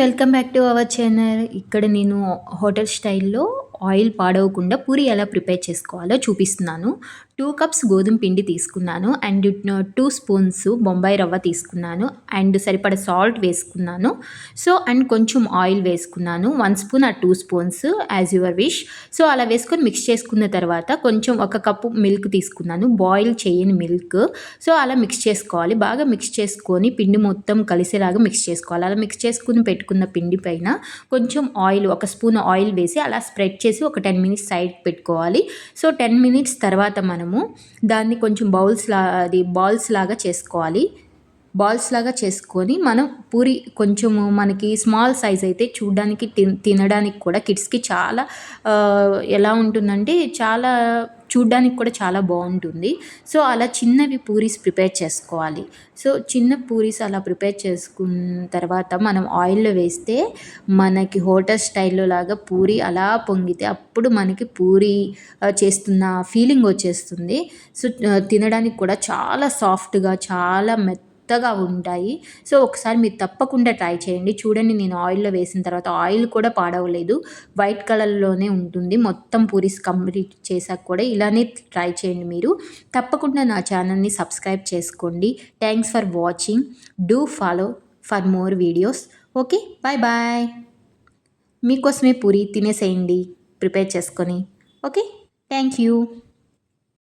Welcome back to our channel. ఇక్కడ నేను hotel స్టైల్లో ఆయిల్ పాడవకుండా పూరి ఎలా ప్రిపేర్ చేసుకోవాలో చూపిస్తున్నాను. టూ కప్స్ గోధుమ పిండి తీసుకున్నాను. అండ్ టూ స్పూన్స్ బొంబాయి రవ్వ తీసుకున్నాను. అండ్ సరిపడ సాల్ట్ వేసుకున్నాను. సో అండ్ కొంచెం ఆయిల్ వేసుకున్నాను. వన్ స్పూన్ ఆ two spoons as your wish. So అలా వేసుకొని మిక్స్ చేసుకున్న తర్వాత కొంచెం ఒక కప్పు మిల్క్ తీసుకున్నాను. బాయిల్ చేయని మిల్క్. సో అలా మిక్స్ చేసుకోవాలి. బాగా మిక్స్ చేసుకొని పిండి మొత్తం కలిసేలాగా మిక్స్ చేసుకోవాలి. అలా మిక్స్ చేసుకుని పెట్టుకున్న పిండి పైన కొంచెం ఆయిల్ ఒక స్పూన్ ఆయిల్ వేసి అలా స్ప్రెడ్ చేసి ఒక టెన్ మినిట్స్ సైడ్ పెట్టుకోవాలి. సో టెన్ మినిట్స్ తర్వాత మనము దాన్ని కొంచెం బౌల్స్ లా అది బాల్స్ లాగా చేసుకోవాలి. బాల్స్ లాగా చేసుకొని మనం పూరి కొంచెము మనకి స్మాల్ సైజ్ అయితే చూడడానికి తినడానికి కూడా కిడ్స్కి చాలా ఎలా ఉంటుందంటే చాలా చూడ్డానికి కూడా చాలా బాగుంటుంది. సో అలా చిన్నవి పూరీస్ ప్రిపేర్ చేసుకోవాలి. సో చిన్న పూరీస్ అలా ప్రిపేర్ చేసుకున్న తర్వాత మనం ఆయిల్లో వేస్తే మనకి హోటల్ స్టైల్లో లాగా పూరి అలా పొంగితే అప్పుడు మనకి పూరి చేస్తున్న ఫీలింగ్ వచ్చేస్తుంది. సో తినడానికి కూడా చాలా సాఫ్ట్గా చాలా మెత్త మెత్తగా ఉంటాయి. సో ఒకసారి మీరు తప్పకుండా ట్రై చేయండి. చూడండి నేను ఆయిల్లో వేసిన తర్వాత ఆయిల్ కూడా పాడవలేదు. వైట్ కలర్లోనే ఉంటుంది. మొత్తం పూరీస్ కంప్లీట్ చేశాక కూడా ఇలానే ట్రై చేయండి మీరు. తప్పకుండా నా ఛానల్ని సబ్స్క్రైబ్ చేసుకోండి. Thanks for watching. Do follow for more videos. Okay bye bye. మీకోసమే పూరి తినేసేయండి. ప్రిపేర్ చేసుకొని. Okay thank you.